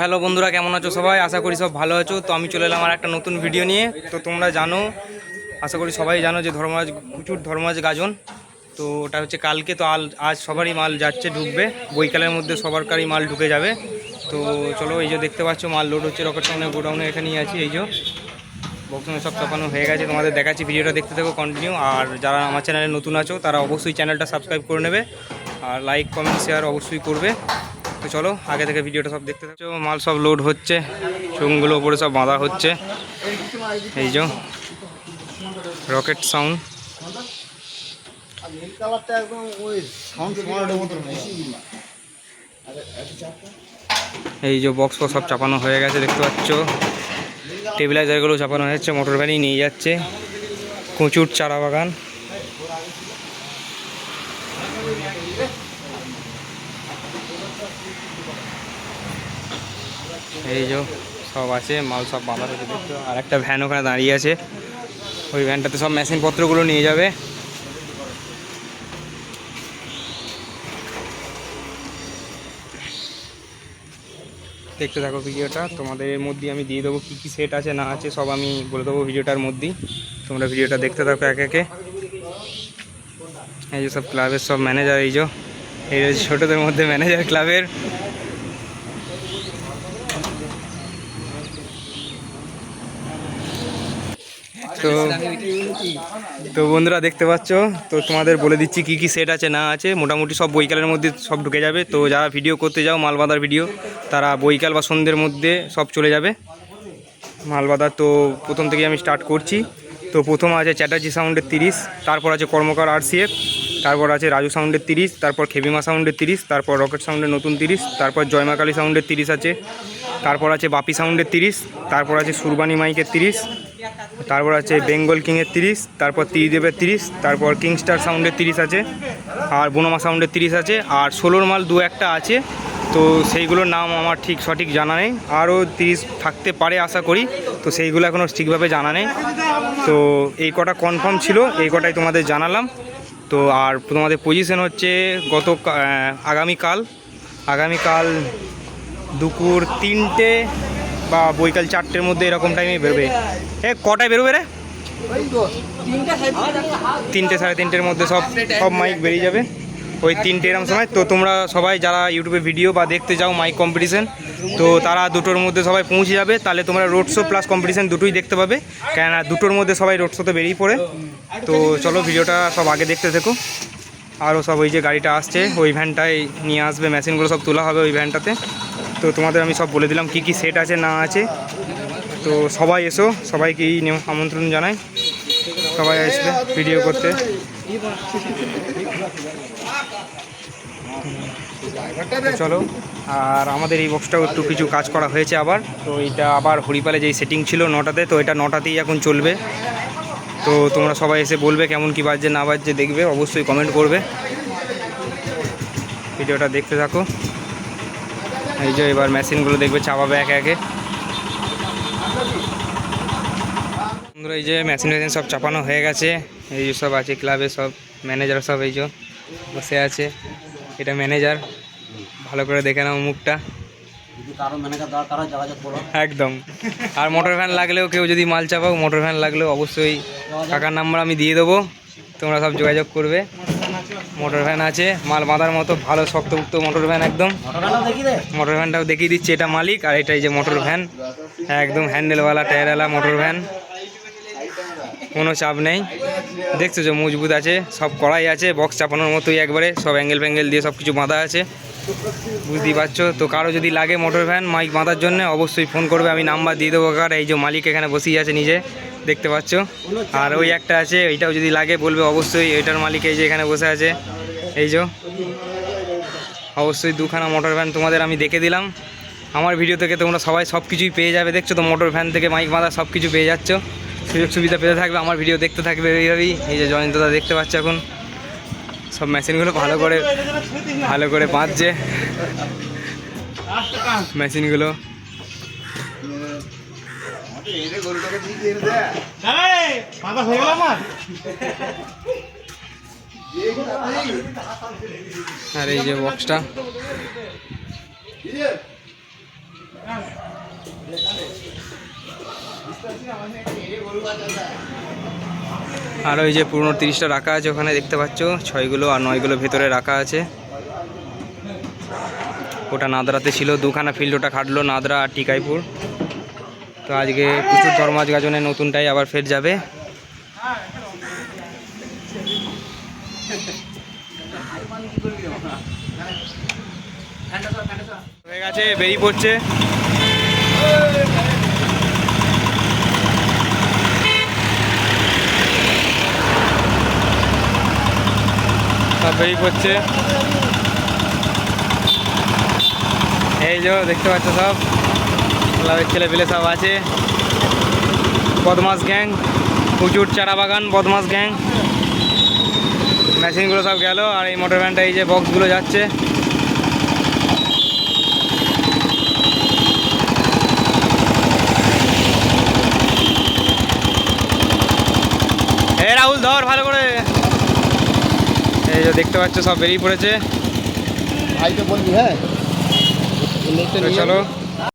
Hello বন্ধুরা, কেমন আছো সবাই? আশা করি সব ভালো আছো। তো আমি চলে এলাম আর একটা নতুন ভিডিও নিয়ে। তো তোমরা জানো, আশা করি সবাই জানো যে ধর্মরাজ, প্রচুর ধর্মরাজ গাজন। তো ওটা হচ্ছে কালকে, তো আল, আজ সবারই মাল যাচ্ছে, ঢুকবে। বৈকালের মধ্যে সবারকারই মাল ঢুকে যাবে। তো চলো, এই যে দেখতে পাচ্ছ, মাল লোড হচ্ছে রকেট সামনে, গোডাউনে এখানেই আছি, এই যে। বক্সনে সব চাপানো হয়ে গেছে, তোমাদের দেখাচ্ছি, ভিডিওটা দেখতে থাকো কন্টিনিউ আর যারা আমার চ্যানেলে নতুন আছো, তারা অবশ্যই চ্যানেলটা সাবস্ক্রাইব করে নেবে। আর লাইক কমেন্ট শেয়ার অবশ্যই করবে। তো চলো, আগে থেকে ভিডিওটা সব দেখতে থাকছো মাল সব লোড হচ্ছে, চুংগুলো উপরে সব বাঁধা হচ্ছে। এই যে রকেট সাউন্ড এই যে বক্স সব চাপানো হয়ে গেছে, দেখতে পাচ্ছ। টেবিলাইজারগুলো চাপানো হয়েছে মোটর ভ্যানই নিয়ে যাচ্ছে। কচুর চারা বাগান। এই যে সব আছে, মাল সব বাঁধা হয়েছে দেখছ আর একটা ভ্যান ওখানে দাঁড়িয়ে আছে। ওই ভ্যানটাতে সব মেশিন পত্রগুলো নিয়ে যাবে। দেখতে থাকো ভিডিওটা। তোমাদের এর মধ্যেই আমি দিয়ে দেবো কী কী সেট আছে, না আছে, সব আমি বলে দেবো ভিডিওটার মধ্যেই। তোমরা ভিডিওটা দেখতে থাকো এক একে। এই যে সব ক্লাবের সব ম্যানেজার এই যে, এই ছোটোদের মধ্যে ম্যানেজার ক্লাবের তো তো বন্ধুরা দেখতে পাচ্ছ? তো তোমাদের বলে দিচ্ছি কি কি সেট আছে, না আছে। মোটামুটি সব বৈকালের মধ্যে সব ঢুকে যাবে। তো যারা ভিডিও করতে যাও মাল বাঁধার ভিডিও তারা বৈকাল বা সন্ধ্যের মধ্যে সব চলে যাবে। মাল বাঁধার তো প্রথম থেকে আমি স্টার্ট করছি। তো প্রথম আছে চ্যাটার্জি সাউন্ডের তিরিশ, তারপর আছে কর্মকার আরসিএফ তারপর আছে রাজু সাউন্ডের তিরিশ, তারপর খেবিমা সাউন্ডের তিরিশ, তারপর রকেট সাউন্ডের নতুন তিরিশ, তারপর জয়মাকালী সাউন্ডের তিরিশ আছে। তারপর আছে বাপি সাউন্ডের তিরিশ, তারপর আছে সুরবানি মাইকের তিরিশ তারপর আছে বেঙ্গল কিংয়ের তিরিশ, তারপর ত্রিদেবের তিরিশ, তারপর কিংস্টার সাউন্ডের তিরিশ আছে, আর বনমা সাউন্ডের তিরিশ আছে, আর ষোলোর মাল দু একটা আছে, তো সেইগুলোর নাম আমার ঠিক সঠিক জানা নেই। আরও তিরিশ থাকতে পারে আশা করি, তো সেইগুলো এখনও ঠিকভাবে জানা নেই। তো এই কটা কনফার্ম ছিল, এই কটাই তোমাদের জানালাম। তো আর তোমাদের পজিশন হচ্ছে গত আগামীকাল আগামীকাল দুপুর তিনটে বা বৈকাল চারটের মধ্যে এরকম টাইমে বেরোবে। এ, কটায় বেরোবে রে? তিনটে সাড়ে তিনটের মধ্যে সব সব মাইক বেরিয়ে যাবে। ওই তিনটে এরম সময়। তো তোমরা সবাই যারা ইউটিউবে ভিডিও বা দেখতে যাও মাইক কম্পিটিশন তো তারা দুটোর মধ্যে সবাই পৌঁছে যাবে। তাহলে তোমরা রোড শো প্লাস কম্পিটিশন দুটোই দেখতে পাবে। কেননা দুটোর মধ্যে সবাই রোড শোতে বেরিয়ে পড়ে। তো চলো ভিডিওটা সব আগে দেখতে থেকো। আরও সব ওই যে গাড়িটা আসছে, ওই ভ্যানটায় নিয়ে আসবে। মেশিনগুলো সব তোলা হবে ওই ভ্যানটাতে তো তোমাদের আমি সব বলে দিলাম কি কি সেট আছে, না আছে। তো সবাই এসো, সবাইকে এই নিম- আমন্ত্রণ জানাই। সবাই আসবে ভিডিও করতে। চলো, আর আমাদের এই বক্সটাও একটু কিছু কাজ করা হয়েছে আবার। তো এটা আবার হরিপালে যেই সেটিং ছিল নটাতে, তো এটা নটাতেই এখন চলবে। তো তোমরা সবাই এসে বলবে কেমন কী বাজছে, না বাজছে, দেখবে, অবশ্যই কমেন্ট করবে। ভিডিওটা দেখতে থাকো। এই যে এবার মেশিনগুলো দেখবে চাপাবে একে একে। এই যে মেশিন মেশিন সব চাপানো হয়ে গেছে। এই যে সব আছে, ক্লাবে সব ম্যানেজার সব এই যে বসে আছে। এটা ম্যানেজার ভালো করে দেখে নাও মুখটা। একদম। আর মোটর ভ্যান লাগলেও কেউ যদি মাল চাপাও মোটর ভ্যান লাগলেও অবশ্যই টাকার নাম্বার আমি দিয়ে দেবো। তোমরা সব যোগাযোগ করবে। মোটর ভ্যান আছে। মাল বাঁধার মতো ভালো শক্তপুক্ত মোটর ভ্যান একদম। মোটর ভ্যানটাও দেখিয়ে দিচ্ছি এটা মালিক আর এটা এই যে মোটর ভ্যান একদম হ্যান্ডেলওয়ালা টায়ারওয়ালা মোটর ভ্যান কোনো চাপ নেই। দেখছ যে মজবুত আছে সব কড়াই আছে বক্স চাপানোর মতোই একবারে সব অ্যাঙ্গেল ফ্যাঙ্গেল দিয়ে সব কিছু বাঁধা আছে। বুঝতেই পারছ? তো কারও যদি লাগে মোটর ভ্যান মাইক বাঁধার জন্য অবশ্যই ফোন করবে আমি নাম্বার দিয়ে দেবো কার এই যে মালিক এখানে বসেই আছে নিজে দেখতে পাচ্ছ। আর ওই একটা আছে এইটাও যদি লাগে বলবে অবশ্যই এটার মালিক এই যে এখানে বসে আছে। এই যে, অবশ্যই দুখানা মোটর ভ্যান তোমাদের আমি দেখে দিলাম। আমার ভিডিও থেকে তোমরা সবাই সব কিছুই পেয়ে যাবে। দেখছ তো মোটর ভ্যান থেকে মাইক বাঁধা সব কিছু পেয়ে যাচ্ছ। সুযোগ সুবিধা পেতে থাকবে, আমার ভিডিও দেখতে থাকবে এইভাবেই। এই যে জয়ন্তদা দেখতে পাচ্ছ এখন। সব মেশিনগুলো ভালো করে ভালো করে বাঁধছে। মেশিনগুলো আর এই যে বক্সটা আর ওই যে পুরনো তিরিশটা রাখা আছে ওখানে দেখতে পাচ্ছ, ছয়গুলো আর নয়গুলো ভেতরে রাখা আছে। ওটা নাদরাতে ছিল, দুখানা ফিল্ড ওটা খাটলো নাদরা আর টিকাইপুর। তো আজকে প্রচুর ধর্মাজ গাজনে নতুনটাই আবার ফের যাবে। হয়ে গেছে, বেরিয়ে পড়ছে। বেরিয়ে পড়ছে। এই যে, দেখতে পাচ্ছ সব? ক্লাবের ছেলে পেলে সব আছে। বদমাস গ্যাং, প্রচুর চারা বাগান, বদমাস গ্যাং। মেশিনগুলো সব গেল, আর এই মোটর ভ্যানটা এই যে বক্সগুলো যাচ্ছে। এ রাহুল ধর ভালো করে। এই যে দেখতে পাচ্ছ সব বেরিয়ে পড়েছে। ভাই তো বলবি হ্যাঁ? চলো।